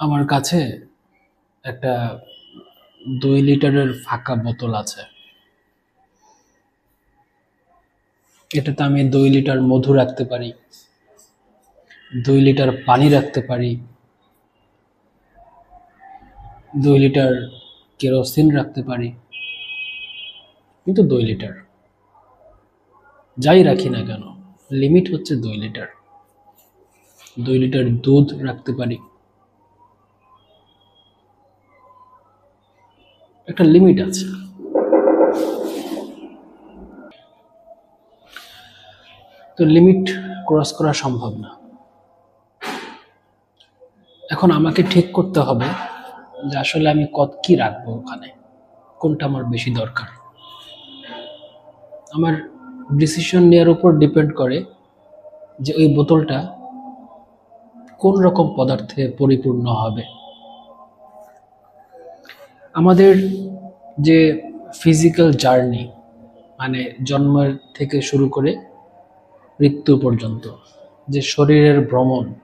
আমার কাছে একটা দুই লিটারের ফাঁকা বোতল আছে। এটাতে আমি দুই লিটার মধু রাখতে পারি, দুই লিটার পানি রাখতে পারি, দুই লিটার কেরোসিন রাখতে পারি, কিন্তু দুই লিটার। যাই রাখি না কেন, লিমিট হচ্ছে দুই লিটার। দুই লিটার দুধ রাখতে পারি। একটা লিমিট আছে। তো লিমিট ক্রস করা সম্ভব না। এখন আমাকে ঠিক করতে হবে যে আসলে আমি কত কি রাখব ওখানে, কোনটা আমার বেশি দরকার। আমার ডিসিশন নেওয়ার উপর ডিপেন্ড করে যে ওই বোতলটা কোন রকম পদার্থে পরিপূর্ণ হবে। আমাদের যে ফিজিক্যাল জার্নি মানে জন্মের থেকে শুরু করে মৃত্যু পর্যন্ত, যে শরীরের ভ্রমণ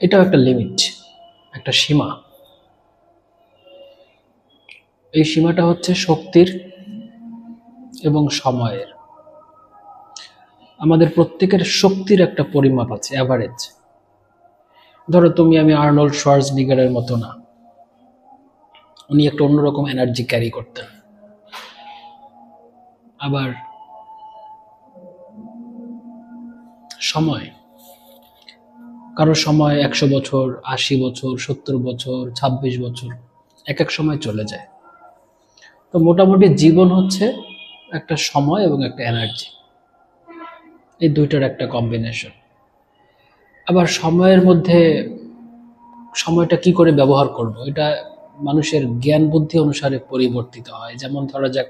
এটাও একটা লিমিট একটা সীমা। এই সীমাটা হচ্ছে শক্তির এবং সময়ের। আমাদের প্রত্যেকের শক্তির একটা পরিমাপ আছে অ্যাভারেজ ধরো তুমি আমি আর্নল্ড শোয়ার্জ নিগারের মতো না। উনি একটা অন্যরকম এনার্জি ক্যারি করতেন। আবার সময়। কারও সময় একশো বছর, আশি বছর, সত্তর বছর ২৬ বছর এক এক সময় চলে যায়। তো মোটামুটি জীবন হচ্ছে একটা সময় এবং একটা এনার্জি এই দুইটার একটা কম্বিনেশন আবার সময়ের মধ্যে সময়টা কি করে ব্যবহার করব? এটা মানুষের জ্ঞান বুদ্ধি অনুসারে পরিবর্তিত হয়। যেমন ধরা যাক,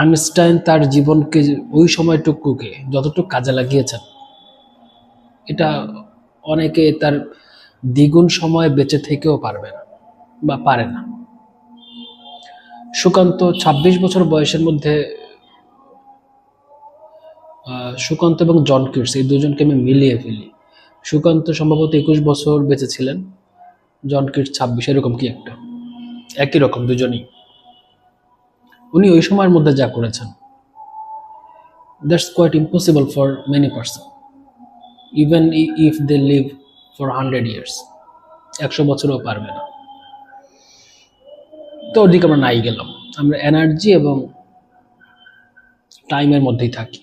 আইনস্টাইন তার জীবনকে ওই সময়টুকুকে যতটুকু কাজে লাগিয়েছেন, এটা অনেকে তার দ্বিগুণ সময় বেঁচে থেকেও পারবে না বা পারে না। সুকান্ত ২৬ বছর বয়সের মধ্যে সুকান্ত এবং জন কিটস এই দুজনকে আমি মিলিয়ে ফেলি। সুকান্ত সম্ভবত একুশ বছর বেঁচে ছিলেন। জন কিটস ছাব্বিশ এরকম কি একটা? একই রকম দুজনই। উনি ওই সময়ের মধ্যে যা করেছেন that's quite impossible for many person even if they live for hundred years একশো বছরও পারবে না। তো ওদিকে আমরা নাই গেলাম। আমরা এনার্জি এবং টাইমের মধ্যেই থাকি।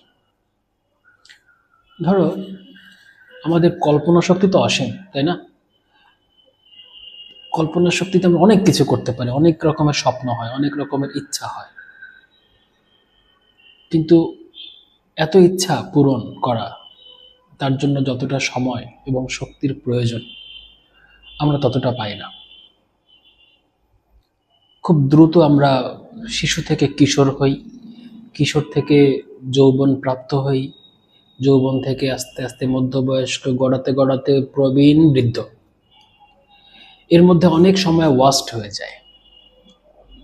ধরো, আমাদের কল্পনা শক্তি তো অসীম তাই না? কল্পনা শক্তিতে আমরা অনেক কিছু করতে পারি, অনেক রকমের স্বপ্ন হয়, অনেক রকমের ইচ্ছা হয়। কিন্তু এত ইচ্ছা পূরণ করা, তার জন্য যতটা সময় এবং শক্তির প্রয়োজন, আমরা ততটা পাই না। খুব দ্রুত আমরা শিশু থেকে কিশোর হই, কিশোর থেকে যৌবন প্রাপ্ত হই, যৌবন থেকে আস্তে আস্তে মধ্যবয়স্ক, গড়াতে গড়াতে প্রবীণ বৃদ্ধ। এর মধ্যে অনেক সময় ওয়াস্ট হয়ে যায়।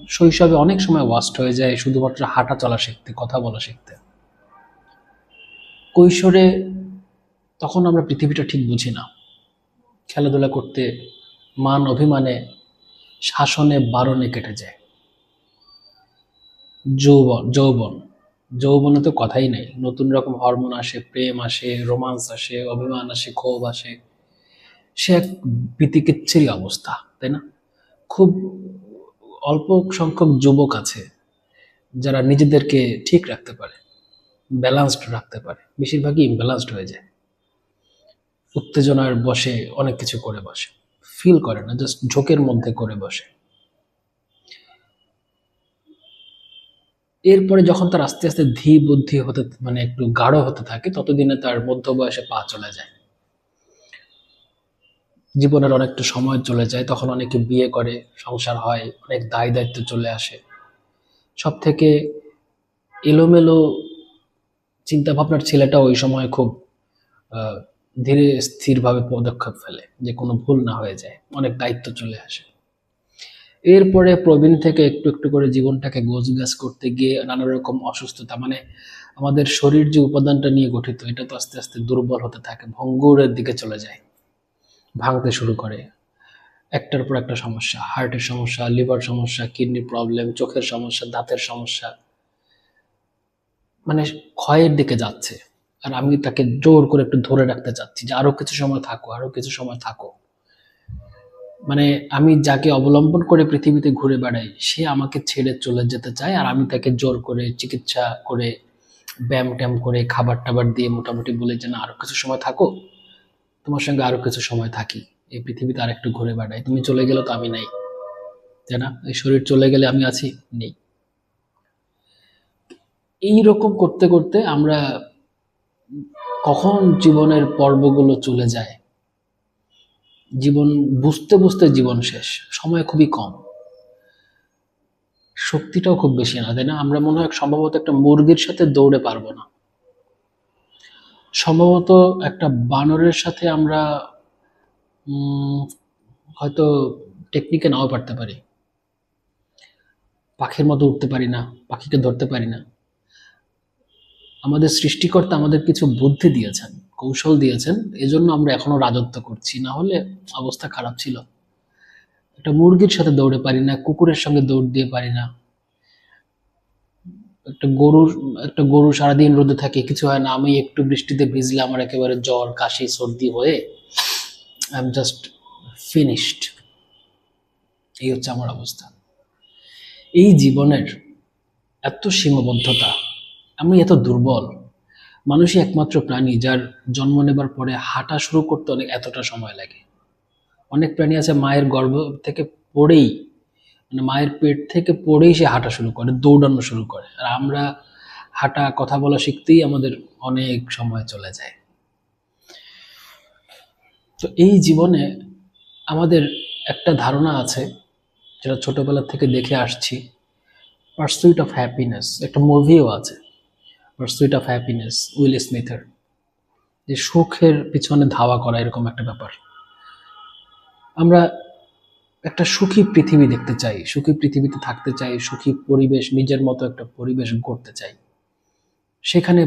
শৈশবে অনেক সময় ওয়াস্ট হয়ে যায়, শুধুমাত্র হাঁটা চলা শিখতে, কথা বলা শিখতে। কৈশোরে তখন আমরা পৃথিবীটা ঠিক বুঝি না। খেলাধুলা করতে মান অভিমানে, শাসনে বারণে কেটে যায়। যৌবন যৌবন, যৌবনে তো কথাই নাই। নতুন রকম হরমোন আসে, প্রেম আসে রোমান্স আসে, অভিমান আসে, ক্ষোভ আসে। সে এক বিতিকিচ্ছিরি অবস্থা, তাই না? খুব অল্প সংখ্যক যুবক আছে যারা নিজেদেরকে ঠিক রাখতে পারে ব্যালান্সড রাখতে পারে, বেশিরভাগই ইমব্যালান্সড হয়ে যায়। উত্তেজনার বসে অনেক কিছু করে বসে ফিল করে না জাস্ট ঝোঁকের মধ্যে করে বসে। এরপরে যখন তার আস্তে আস্তে ধী বুদ্ধি হতে মানে একটু গাঢ় হতে থাকে, ততদিনে তার মধ্য বয়সে পা চলে যায়। জীবনের অনেকটা সময় চলে যায়, তখন অনেকে বিয়ে করে, সংসার হয়, অনেক দায় দায়িত্ব চলে আসে। সব থেকে এলোমেলো চিন্তা ভাবনার ছেলেটা ওই সময় খুব ধীরে স্থিরভাবে পদক্ষেপ ফেলে যে কোনো ভুল না হয়ে যায়, অনেক দায়িত্ব চলে আসে। এরপরে প্রবীণ থেকে একটু একটু করে জীবনটাকে গোছগাছ করতে গিয়ে নানা রকম অসুস্থতা মানে আমাদের শরীর যে উপাদানটা নিয়ে গঠিত, এটা তো আস্তে আস্তে দুর্বল হতে থাকে, ভঙ্গুরের দিকে চলে যায়। ভাঙতে শুরু করে। একটার পর একটা সমস্যা, হার্টের সমস্যা, লিভার সমস্যা, কিডনি প্রবলেম, চোখের সমস্যা, দাঁতের সমস্যা। মানে ক্ষয়ের দিকে যাচ্ছে। আর আমি তাকে জোর করে একটু ধরে রাখতে চাচ্ছি যে আরও কিছু সময় থাকো, আরও কিছু সময় থাকো। মানে আমি যাকে অবলম্বন করে পৃথিবীতে ঘুরে বেড়াই, সে আমাকে ছেড়ে চলে যেতে চায় আর আমি তাকে জোর করে চিকিৎসা করে ব্যায়াম ট্যাম করে খাবার টাবার দিয়ে মোটামুটি বলে যে না, আরও কিছু সময় থাকো। তোমার সঙ্গে আরও কিছু সময় থাকি। এই পৃথিবীতে আর একটু ঘুরে বেড়াই। তুমি চলে গেলে তো আমি নাই। তাই না? এই শরীর চলে গেলে আমি আছি, নেই। এই রকম করতে করতে আমরা কখন জীবনের পর্বগুলো চলে যায়? জীবন, বুঝতে বুঝতে জীবন শেষ। সময় খুবই কম। শক্তিটাও খুব বেশি না, তাই না? আমরা মনে হয় সম্ভবত একটা মুরগির সাথে দৌড়ে পারব না। সম্ভবত একটা বানরের সাথে আমরা হয়তো টেকনিকে নাও পারতে পারি। পাখির মতো উঠতে পারি না, পাখিকে ধরতে পারি না। আমাদের সৃষ্টিকর্তা আমাদের কিছু বুদ্ধি দিয়েছেন, কৌশল দিয়েছেন, এজন্য আমরা এখনও রাজত্ব করছি, না হলে অবস্থা খারাপ ছিল। একটা মুরগির সাথে দৌড়ে পারি না, কুকুরের সঙ্গে দৌড় দিয়ে পারি না। একটা গরুর, একটা গরু সারাদিন রোদে থাকে, কিছু হয় না। আমি একটু বৃষ্টিতে ভিজলে আমার একেবারে জ্বর, কাশি, সর্দি হয়ে আই এম জাস্ট ফিনিশড এই হচ্ছে আমার অবস্থা। এই জীবনের এত সীমাবদ্ধতা, আমি এত দুর্বল, মানুষই একমাত্র প্রাণী যার জন্ম নেবার পরে হাঁটা শুরু করতে অনেক, এতটা সময় লাগে। অনেক প্রাণী আছে মায়ের গর্ভ থেকে পড়েই মানে মায়ের পেট থেকে পড়েই সে হাঁটা শুরু করে, দৌড়ানো শুরু করে। আর আমরা হাঁটা, কথা বলা শিখতেই আমাদের অনেক সময় চলে যায়। তো এই জীবনে আমাদের একটা ধারণা আছে, যেটা ছোটবেলা থেকে দেখে আসছি পার্সুইট অফ হ্যাপিনেস একটা মুভিও আছে পার্সুইট অফ হ্যাপিনেস উইল স্মিথের। যে সুখের পিছনে ধাওয়া করা এরকম একটা ব্যাপার। আমরা একটা সুখী পৃথিবী দেখতে চাই, সুখী পৃথিবীতে থাকতে চাই, সুখী পরিবেশ, নিজের মতো একটা পরিবেশ গড়তে চাই, সেখানে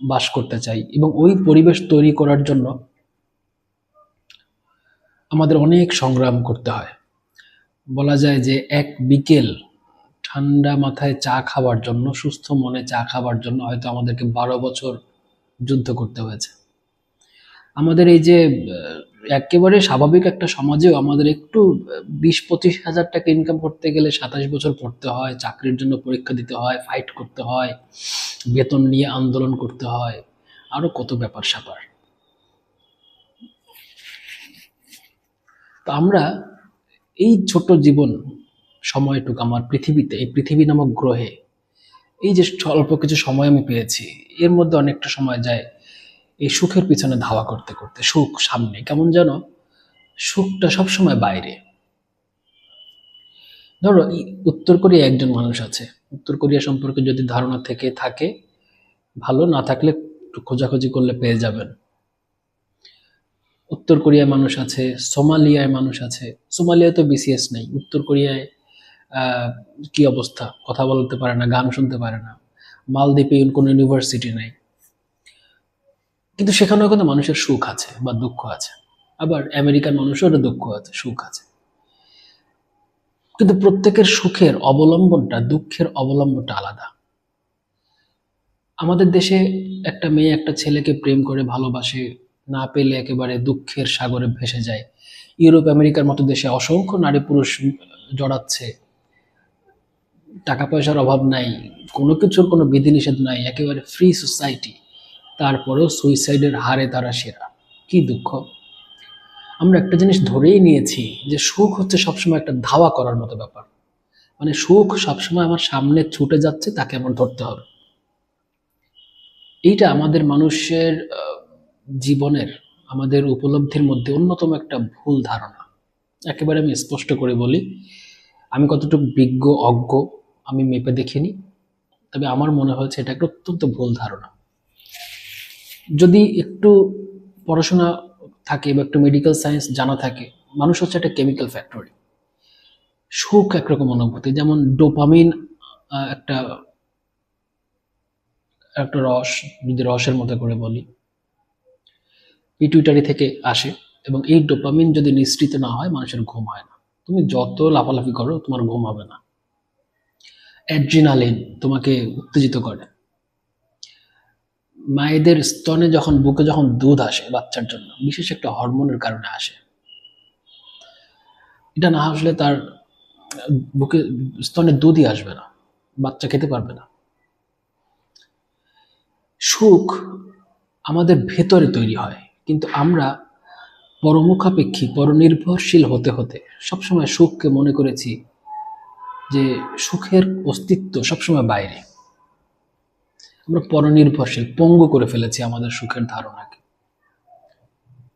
বাস করতে চাই এবং ওই পরিবেশ তৈরি করার জন্য আমাদের অনেক সংগ্রাম করতে হয়। বলা যায় যে এক বিকেল ঠান্ডা মাথায় চা খাওয়ার জন্য, সুস্থ মনে চা খাওয়ার জন্য হয়তো আমাদেরকে বারো বছর যুদ্ধ করতে হয়েছে। আমাদের এই যে একেবারে স্বাভাবিক একটা সমাজেও আমাদের একটু বিশ পঁচিশ হাজার টাকা ইনকাম করতে গেলে সাতাশ বছর পড়তে হয়, চাকরির জন্য পরীক্ষা দিতে হয় ফাইট করতে হয়, বেতন নিয়ে আন্দোলন করতে হয়। আরও কত ব্যাপার স্যাপার। তো আমরা এই ছোট জীবন সময়টুকু আমার পৃথিবীতে, এই পৃথিবী নামক গ্রহে, এই যে অল্প কিছু সময় আমি পেয়েছি, এর মধ্যে অনেকটা সময় যায়। এই সুখের পিছনে ধাওয়া করতে করতে, সুখ সামনে, কেমন যেন সুখটা সবসময় বাইরে। ধরো উত্তর কোরিয়া একজন মানুষ আছে। উত্তর কোরিয়া সম্পর্কে যদি ধারণা থেকে থাকে, ভালো, না থাকলে খোঁজাখুঁজি করলে পেয়ে যাবেন। উত্তর কোরিয়ায় মানুষ আছে, সোমালিয়ায় মানুষ আছে। সোমালিয়ায় তো বিসিএস নেই। উত্তর কোরিয়ায় কি অবস্থা? কথা বলতে পারে না, গান শুনতে পারে না। মালদ্বীপে কোনো ইউনিভার্সিটি নেই। কিন্তু সেখানেও কিন্তু মানুষের সুখ আছে বা দুঃখ আছে। আবার আমেরিকান মানুষেরও দুঃখ আছে, সুখ আছে। কিন্তু প্রত্যেকের সুখের অবলম্বনটা, দুঃখের অবলম্বনটা আলাদা। আমাদের দেশে একটা মেয়ে একটা ছেলেকে প্রেম করে ভালোবাসে, না পেলে একেবারে দুঃখের সাগরে ভেসে যায়। ইউরোপ, আমেরিকার মতো দেশে অসংখ্য নারী পুরুষ জড়াচ্ছে। টাকা পয়সার অভাব নাই, কোনো কিছুর কোনো বিধিনিষেধ নাই, একেবারে ফ্রি সোসাইটি তারপরেও সুইসাইডের হারে তারা সেরা। কি দুঃখ। আমরা একটা জিনিস ধরেই নিয়েছি যে সুখ হচ্ছে সবসময় একটা ধাওয়া করার মতো ব্যাপার। মানে সুখ সবসময় আমার সামনে ছুটে যাচ্ছে, তাকে আমার ধরতে হবে। এইটা আমাদের মানুষের জীবনের, আমাদের উপলব্ধির মধ্যে অন্যতম একটা ভুল ধারণা। একেবারে আমি স্পষ্ট করে বলি, আমি কতটুকু বিজ্ঞ, অজ্ঞ, আমি মেপে দেখিনি, তবে আমার মনে হয়েছে এটা একটা অত্যন্ত ভুল ধারণা। যদি একটু পড়াশোনা থাকে বা একটু মেডিকেল সায়েন্স জানা থাকে, মানুষ হচ্ছে একটা কেমিক্যাল ফ্যাক্টরি সুখ একরকম অনুভূতি, যেমন ডোপামিন একটা একটা রস, যদি রসের মতো করে বলি পিটুইটারি থেকে আসে এবং এই ডোপামিন যদি নিঃসৃত না হয়, মানুষের ঘুম হয় না। তুমি যত লাফালাফি করো, তোমার ঘুম হবে না। অ্যাড্রিনালিন তোমাকে উত্তেজিত করে। মায়েদের স্তনে যখন, বুকে যখন দুধ আসে বাচ্চার জন্য, বিশেষ একটা হরমোনের কারণে আসে, এটা না আসলে তার বুকে, স্তনে দুধই আসবে না, বাচ্চা খেতে পারবে না। সুখ আমাদের ভেতরে তৈরি হয়, কিন্তু আমরা পরমুখাপেক্ষী, পরনির্ভরশীল হতে হতে সবসময় সুখকে মনে করেছি যে সুখের অস্তিত্ব সবসময় বাইরে। আমরা পরনির্ভরশীল, পঙ্গু করে ফেলেছি আমাদের সুখের ধারণাকে।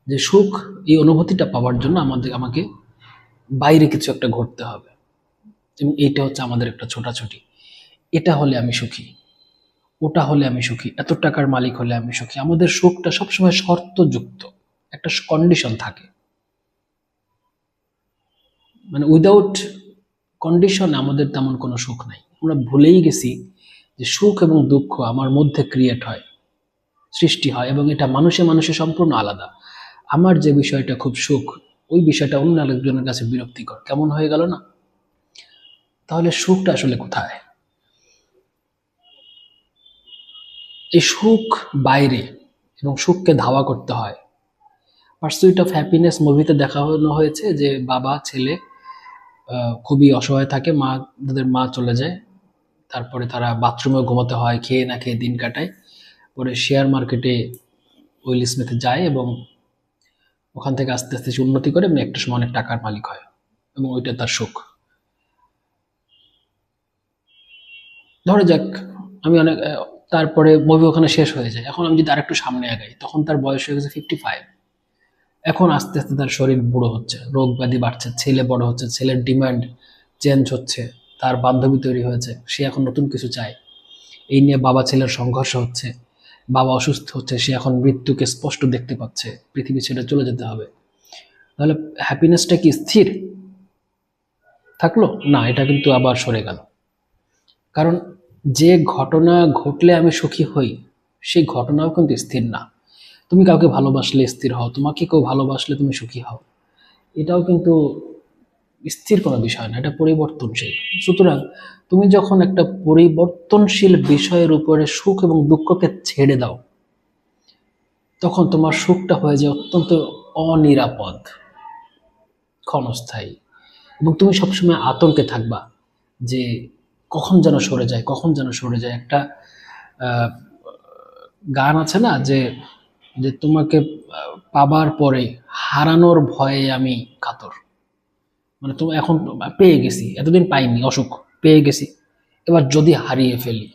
যে সুখ এই অনুভূতিটা পাওয়ার জন্য আমাদের, আমাকে বাইরে কিছু একটা ঘটতে হবে। এবং এইটা হচ্ছে আমাদের একটা ছোটাছুটি। এটা হলে আমি সুখী। ওটা হলে আমি সুখী। এত টাকার মালিক হলে আমি সুখী। আমাদের সুখটা সবসময় শর্তযুক্ত। একটা কন্ডিশন থাকে। মানে উইদাউট কন্ডিশন আমাদের তেমন কোনো সুখ নাই। আমরা ভুলেই গেছি। যে সুখ এবং দুঃখ আমার মধ্যে ক্রিয়েট হয়, সৃষ্টি হয় এবং এটা মানুষে মানুষে সম্পূর্ণ আলাদা। আমার যে বিষয়টা খুব সুখ, ওই বিষয়টা অন্য আরেকজনের কাছে বিরক্তিকর। কেমন হয়ে গেল না? তাহলে সুখটা আসলে কোথায়? এই সুখ বাইরে এবং সুখকে ধাওয়া করতে হয়। পার্সুইট অফ হ্যাপিনেস মুভিতে দেখানো হয়েছে যে বাবা, ছেলে খুবই অসহায় থাকে, মা, তাদের মা চলে যায়। তারপরে তারা বাথরুমে ঘুমাতে হয়, খেয়ে না খেয়ে দিন কাটায়। পরে শেয়ার মার্কেটে উইল স্মিথে যায় এবং ওখান থেকে আস্তে আস্তে উন্নতি করে এবং একটা সময় অনেক টাকার মালিক হয় এবং ওইটা তার সুখ ধরে যাক, আমি অনেক তারপরে মুভি ওখানে শেষ হয়ে যায়। এখন আমি যদি আরেকটু সামনে আগাই, তখন তার বয়স হয়ে গেছে ফিফটি ফাইভ এখন আস্তে আস্তে তার শরীর বুড়ো হচ্ছে, রোগ ব্যাধি বাড়ছে, ছেলে বড় হচ্ছে, ছেলের ডিমান্ড চেঞ্জ হচ্ছে। তার বান্ধবী তৈরি হয়েছে। সে এখন নতুন কিছু চায়। এই নিয়ে বাবা ছেলের সংঘর্ষ হচ্ছে। বাবা অসুস্থ হচ্ছে, সে এখন মৃত্যুকে স্পষ্ট দেখতে পাচ্ছে। পৃথিবী ছেড়ে চলে যেতে হবে। তাহলে হ্যাপিনেসটা কি স্থির? থাকল? না, এটা কিন্তু আবার সরে গেল। কারণ যে ঘটনা ঘটলে আমি সুখী হই, সেই ঘটনাও কিন্তু স্থির না। তুমি কাউকে ভালোবাসলে স্থির হও, তোমাকে কেউ ভালোবাসলে তুমি সুখী হও। এটাও কিন্তু স্থির কোনো বিষয় না, এটা পরিবর্তনশীল। সুতরাং তুমি যখন একটা পরিবর্তনশীল বিষয়ের উপরে সুখ এবং দুঃখকে ছেড়ে দাও, তখন তোমার সুখটা হয়ে যায় অত্যন্ত অনিরাপদ, ক্ষণস্থায়ী। এবং তুমি সবসময় আতঙ্কে থাকবা যে কখন যেন সরে যায়, কখন যেন সরে যায়। একটা গান আছে না যে যে তোমাকে পাবার পরে হারানোর ভয়ে আমি কাতর। মানে তুমি এখন পেয়ে গেছি, এতদিন পাইনি, অসুখ, পেয়ে গেছি। এবার যদি হারিয়ে ফেলি,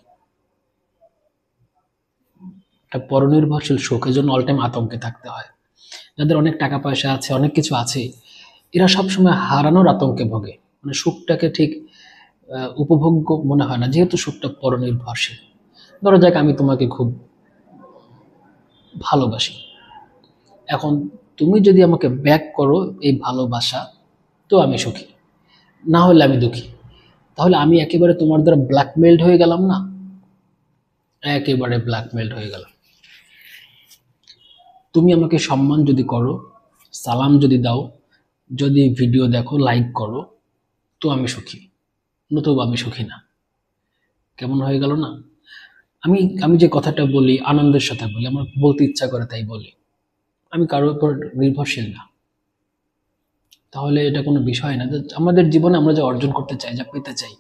একটা পরনির্ভরশীল সুখের জন্য অল টাইম আতঙ্কে থাকতে হয়। যাদের অনেক টাকা পয়সা আছে, অনেক কিছু আছে, এরা সবসময় হারানোর আতঙ্কে ভোগে। মানে সুখটাকে ঠিক উপভোগ্য মনে হয় না, যেহেতু সুখটা পরনির্ভরশীল। ধরো যাক আমি তোমাকে খুব ভালোবাসি। এখন তুমি যদি আমাকে ব্যাক করো এই ভালোবাসা তো আমি সুখী। না হলে আমি দুঃখী। তাহলে আমি একেবারে তোমার দ্বারা ব্ল্যাকমেলড হয়ে গেলাম না? একেবারে ব্ল্যাকমেলড হয়ে গেলাম। তুমি আমাকে সম্মান যদি করো, সালাম যদি দাও, যদি ভিডিও দেখো লাইক করো, তো আমি সুখী। নতুবা আমি সুখী না। কেমন হয়ে গেল না? আমি আমি যে কথাটা বলি, আনন্দের সাথে বলি, আমার বলতে ইচ্ছা করে তাই বলি। আমি কারোর উপর নির্ভরশীল না। তাহলে এটা কোনো বিষয় না। আমাদের জীবনে আমরা যা অর্জন করতে চাই, যা পেতে চাই,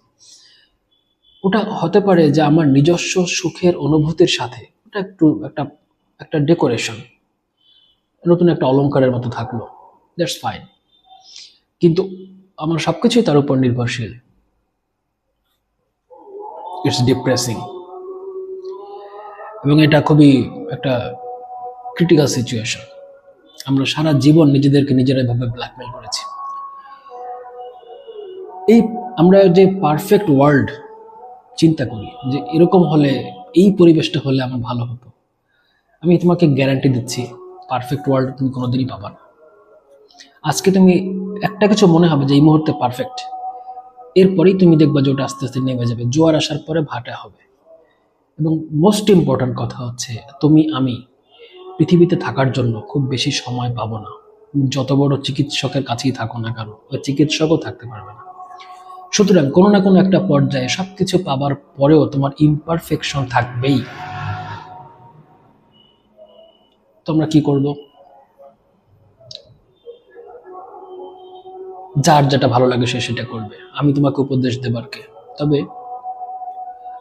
ওটা হতে পারে যে আমার নিজস্ব সুখের অনুভূতির সাথে। ওটা একটু একটা একটা ডেকোরেশন নতুন একটা অলংকারের মতো থাকল। দ্যাটস ফাইন কিন্তু আমার সব কিছুই তার উপর নির্ভরশীল। ইটস ডিপ্রেসিং এবং এটা খুবই একটা ক্রিটিক্যাল সিচুয়েশন আমরা সারা জীবন নিজেদেরকে নিজেরা এভাবে ব্ল্যাকমেল করেছি। এই আমরা যে পারফেক্ট ওয়ার্ল্ড চিন্তা করি, যে এরকম হলে এই পরিবেশটা হলে আমার ভালো হতো। আমি তোমাকে গ্যারান্টি দিচ্ছি পারফেক্ট ওয়ার্ল্ড তুমি কোনোদিনই পাবা না। আজকে তুমি একটা কিছু মনে হবে যে এই মুহূর্তে পারফেক্ট এরপরেই তুমি দেখবা যে ওটা আস্তে আস্তে নেমে যাবে, জোয়ার আসার পরে ভাটা হবে। এবং মোস্ট ইম্পর্ট্যান্ট কথা হচ্ছে, তুমি, আমি পৃথিবীতে থাকার জন্য খুব বেশি সময় পাবো না। যত বড় চিকিৎসকের কাছেই থাকো না কারও ওই চিকিৎসকও থাকতে পারবে না। সুতরাং কোনো না কোনো একটা পর্যায়ে সবকিছু পাবার পরেও তোমার ইমপারফেকশন থাকবেই। তোমরা কি করব? যার যেটা ভালো লাগে সে সেটা করবে। আমি তোমাকে উপদেশ দেবার কে। তবে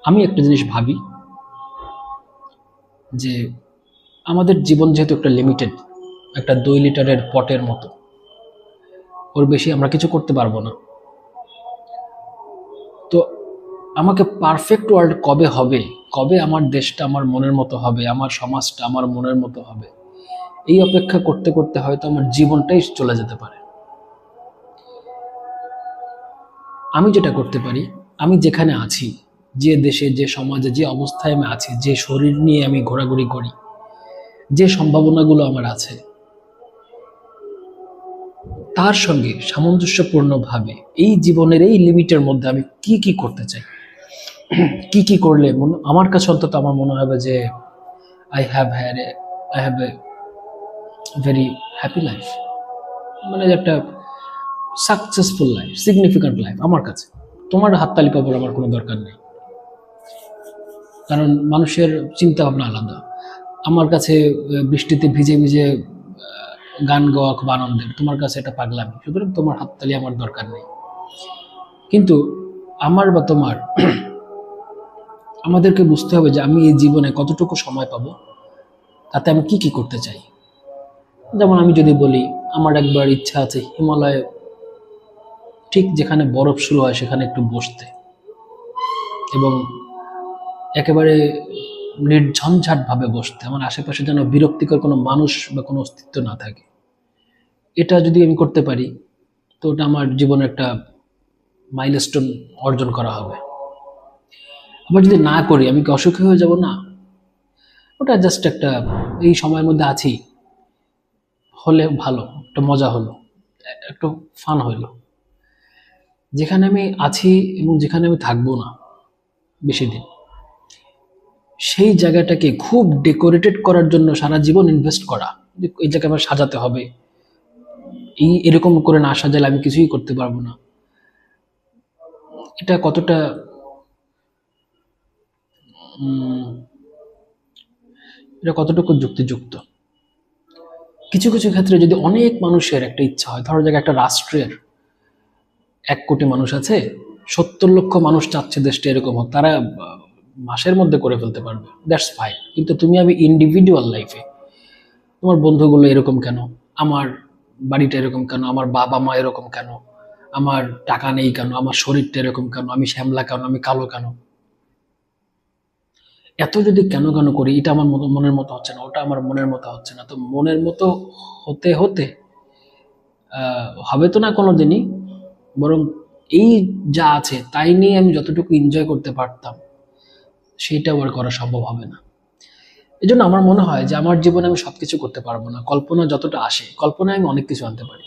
আমি একটা জিনিস ভাবি যে আমাদের জীবন যেহেতু একটা লিমিটেড একটা দুই লিটারের পটের মতো, ওর বেশি আমরা কিছু করতে পারব না। আমাকে পারফেক্ট ওয়ার্ল্ড কবে হবে? কবে আমার দেশটা আমার মনের মতো হবে? আমার সমাজটা আমার মনের মতো হবে? এই অপেক্ষা করতে করতে হয়তো আমার জীবনটাই চলে যেতে পারে। আমি যেটা করতে পারি, আমি যেখানে আছি, যে দেশে, যে সমাজে, যে অবস্থায় আমি আছি, যে শরীর নিয়ে আমি ঘোরাঘুরি করি, যে সম্ভাবনাগুলো আমার আছে, তার সঙ্গে সামঞ্জস্যপূর্ণভাবে এই জীবনের এই লিমিটের মধ্যে আমি কি কি করতে চাই? কি কি করলে আমার কাছে অন্তত আমার মনে হবে যে I have had I have a very happy life মানে একটা সাকসেসফুল লাইফ সিগনিফিক্যান্ট লাইফ আমার কাছে। তোমার হাততালি পাবার আমার কোনো দরকার নেই। কারণ মানুষের চিন্তা ভাবনা আলাদা। আমার কাছে বৃষ্টিতে ভিজে ভিজে গান গাওয়া খুব আনন্দের। তোমার কাছে এটা পাগলামি। সুতরাং তোমার হাততালি আমার দরকার নেই। কিন্তু আমার বা তোমার আমাদেরকে বুঝতে হবে যে আমি এই জীবনে কতটুকু সময় পাবো, তাতে আমি কি কি করতে চাই। যেমন আমি যদি বলি, আমার একবার ইচ্ছা আছে হিমালয়ে, ঠিক যেখানে বরফ শুরু হয় সেখানে একটু বসতে। এবং একেবারে নির্ঝঞ্ঝাটভাবে বসতে, আমার আশেপাশে যেন বিরক্তিকর কোনো মানুষ বা কোনো অস্তিত্ব না থাকে। এটা যদি আমি করতে পারি, তো ওটা আমার জীবনে একটা মাইলস্টোন অর্জন করা হবে। আবার যদি না করি, আমি কি অসুখী হয়ে যাব? না। ওটা জাস্ট একটা, এই সময়ের মধ্যে আছি। হলে ভালো, একটা মজা হলো, একটু ফান হইল। যেখানে আমি আছি এবং যেখানে আমি থাকব না বেশি দিন সেই জায়গাটাকে খুব ডেকোরেটেড করার জন্য সারা জীবন ইনভেস্ট করা। এই জায়গায় আমার সাজাতে হবে। এই, এরকম করে না সাজালে আমি কিছুই করতে পারব না। এটা কতটা এটা কতটুকু যুক্তিযুক্ত? কিছু কিছু ক্ষেত্রে যদি অনেক মানুষের একটা ইচ্ছা হয়, ধরো জায়গায় একটা রাষ্ট্রের এক কোটি মানুষ আছে, সত্তর লক্ষ মানুষ চাচ্ছে দেশটা এরকম হোক, তারা মাসের মধ্যে করে ফেলতে পারবে। দ্যাটস ফাইন কিন্তু তুমি আমি ইন্ডিভিজুয়াল লাইফে তোমার বন্ধুগুলো এরকম কেন? আমার বাড়িটা এরকম কেন? আমার বাবা মা এরকম কেন? আমার টাকা নেই কেন? আমার শরীরটা এরকম কেন? আমি শ্যামলা কেন? আমি কালো কেন? এত যদি কেন কেন করি, এটা আমার মনের মতো হচ্ছে না, ওটা আমার মনের মতো হচ্ছে না। তো মনের মতো হতে হতে হবে তো না কোনো দিনই বরং এই যা আছে, তাই নিয়ে আমি যতটুকু এনজয় করতে পারতাম সেইটাও আর করা সম্ভব হবে না। এই জন্য আমার মনে হয় যে আমার জীবনে আমি সব কিছু করতে পারব না। কল্পনা যতটা আসে, কল্পনায় আমি অনেক কিছু আনতে পারি।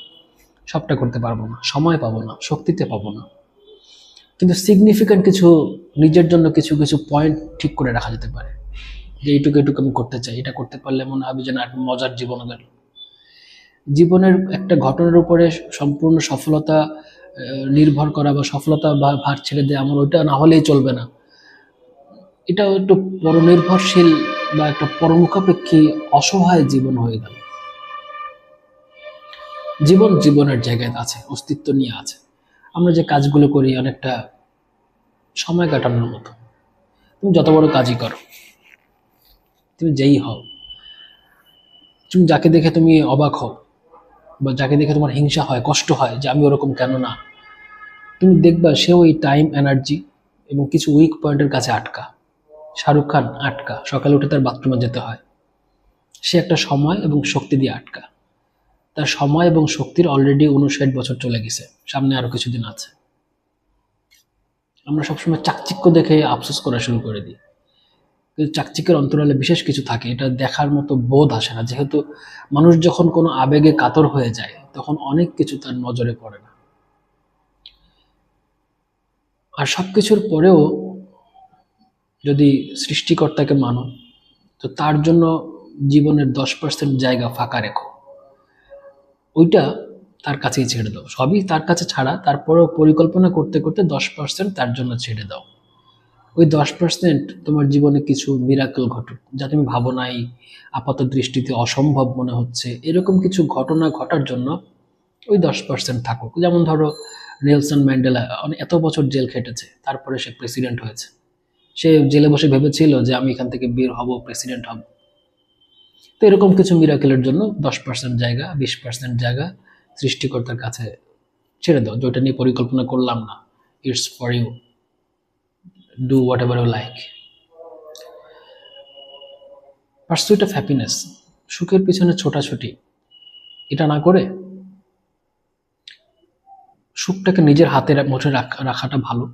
সবটা করতে পারব না, সময় পাবো না, শক্তিতে পাবো না। কিন্তু সিগনিফিক্যান্ট কিছু, নিজের জন্য কিছু কিছু পয়েন্ট ঠিক করে রাখা যেতে পারে। যে এইটুকু এইটুকু আমি করতে চাই, এটা করতে পারলে মনে হবে যে না একটা মজার জীবন গেল। জীবনের একটা ঘটনার উপরে সম্পূর্ণ সফলতা নির্ভর করা বা সফলতা বা ভার ছেড়ে দেয় আমার ওইটা না হলেই চলবে না। এটা একটু পরনির্ভরশীল বা একটা পরমুখাপেক্ষী অসহায় জীবন হয়ে গেল। জীবন জীবনের জায়গায় আছে, অস্তিত্ব নিয়ে আছে। আমরা যে কাজগুলো করি অনেকটা সময় কাটানোর মতো। তুমি যত বড় কাজই করো, তুমি যেই হও, তুমি যাকে দেখে তুমি অবাক হও বা যাকে দেখে তোমার হিংসা হয়, কষ্ট হয় যে আমি ওরকম কেন না, তুমি দেখবা সেও এই টাইম এনার্জি এবং কিছু উইক পয়েন্টের কাছে আটকা। শাহরুখ খান আটকা, সকালে উঠে তার বাথরুমে যেতে হয়। সে একটা সময় এবং শক্তি দিয়ে আটকা। তার সময় এবং শক্তির অলরেডি উনষাট বছর চলে গেছে। সামনে আরও কিছুদিন আছে। আমরা সবসময় চাকচিক্য দেখে আফসোস করা শুরু করে দিই। কিন্তু চাকচিক্যের অন্তরালে বিশেষ কিছু থাকে, এটা দেখার মতো বোধ আসে না। যেহেতু মানুষ যখন কোনো আবেগে কাতর হয়ে যায়, তখন অনেক কিছু তার নজরে পড়ে না। আর সব কিছুর পরেও যদি সৃষ্টিকর্তাকে মানো, তো তার জন্য জীবনের দশ পার্সেন্ট জায়গা ফাঁকা রেখো। ওইটা তার কাছেই ছেড়ে দাও। সবই তার কাছে ছাড়া, তারপরেও পরিকল্পনা করতে করতে দশ পার্সেন্ট তার জন্য ছেড়ে দাও। ওই দশ পার্সেন্ট তোমার জীবনে কিছু মিরাকল ঘটুক, যা তুমি ভাবো নাই আপাত দৃষ্টিতে অসম্ভব মনে হচ্ছে। এরকম কিছু ঘটনা ঘটার জন্য ওই দশ পার্সেন্ট থাকুক। যেমন ধরো, নেলসন ম্যান্ডেলা এত বছর জেল খেটেছে, তারপরে সে প্রেসিডেন্ট হয়েছে। সে জেলে বসে ভেবেছিল যে আমি এখান থেকে বের হব প্রেসিডেন্ট হব। তো এরকম কিছু মিরাকেলের জন্য দশ পার্সেন্ট জায়গা, বিশ পার্সেন্ট জায়গা সৃষ্টিকর্তার কাছে ছেড়ে দাও যেটা নিয়ে পরিকল্পনা করলাম না। It's for you do whatever you like pursuit of happiness সুখের পিছনে ছোটাছুটি। এটা না করে সুখটাকে নিজের হাতে মুঠে রাখা- রাখাটা ভালো।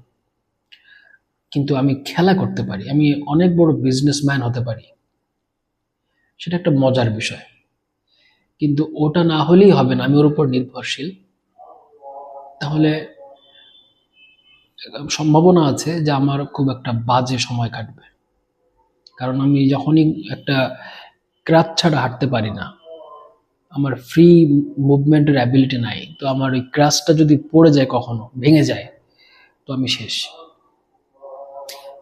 কিন্তু আমি খেলা করতে পারি। আমি অনেক বড় বিজনেসম্যান হতে পারি। সেটা একটা মজার বিষয়। কিন্তু ওটা না হলেই হবে না, আমি ওর উপর নির্ভরশীল। তাহলে সম্ভাবনা আছে যে আমার খুব একটা বাজে সময় কাটবে। কারণ আমি যখনই একটা ক্রাচ ছাড়া হাঁটতে পারি না, আমার ফ্রি মুভমেন্টের অ্যাবিলিটি নাই, তো আমার ওই ক্রাচটা যদি পড়ে যায় কখনো, ভেঙে যায়, তো আমি শেষ।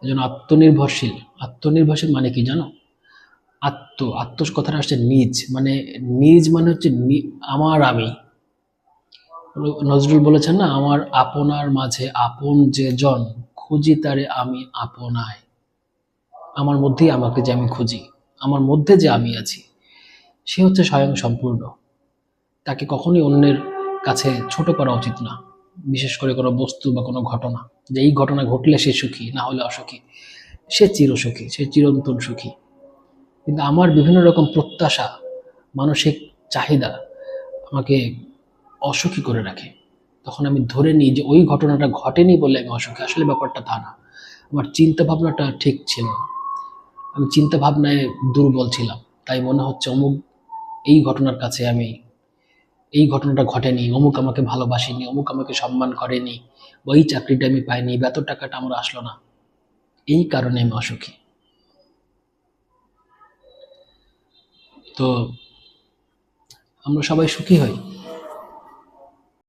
এই জন্য আত্মনির্ভরশীল। আত্মনির্ভরশীল মানে কি জানো? আত্ম আত্ম কথাটা আসছে নিজ মানে নিজ মানে হচ্ছে আমার আমি। নজরুল বলেছেন না, আমার আপনার মাঝে আপন যে জন, খুঁজি তারে আমি আপনায়। আমার মধ্যেই আমাকে যে আমি খুঁজি, আমার মধ্যে যে আমি আছি, সে হচ্ছে স্বয়ং সম্পূর্ণ। তাকে কখনোই অন্যের কাছে ছোট করা উচিত না, বিশেষ করে কোনো বস্তু বা কোনো ঘটনা। যে এই ঘটনা ঘটলে সে সুখী, না হলে অসুখী। সে চিরসুখী, সে চিরন্তন সুখী। কিন্তু আমার বিভিন্ন রকম প্রত্যাশা, মানসিক চাহিদা আমাকে অসুখী করে রাখে। তখন আমি ধরে নিই যে ওই ঘটনাটা ঘটেনি বলে আমি অসুখী। আসলে ব্যাপারটা তা না। আমার চিন্তা ভাবনাটা ঠিক ছিল আমি চিন্তা ভাবনায় দুর্বল ছিলাম। তাই মনে হচ্ছে অমুক এই ঘটনার কাছে আমি এই ঘটনাটা ঘটেনি, অমুক আমাকে ভালোবাসেনি, অমুক আমাকে সম্মান করেনি বা এই চাকরিটা আমি পাইনি এত টাকাটা আমার আসলো না। এই কারণে আমি অসুখী। তো আমরা সবাই সুখী হই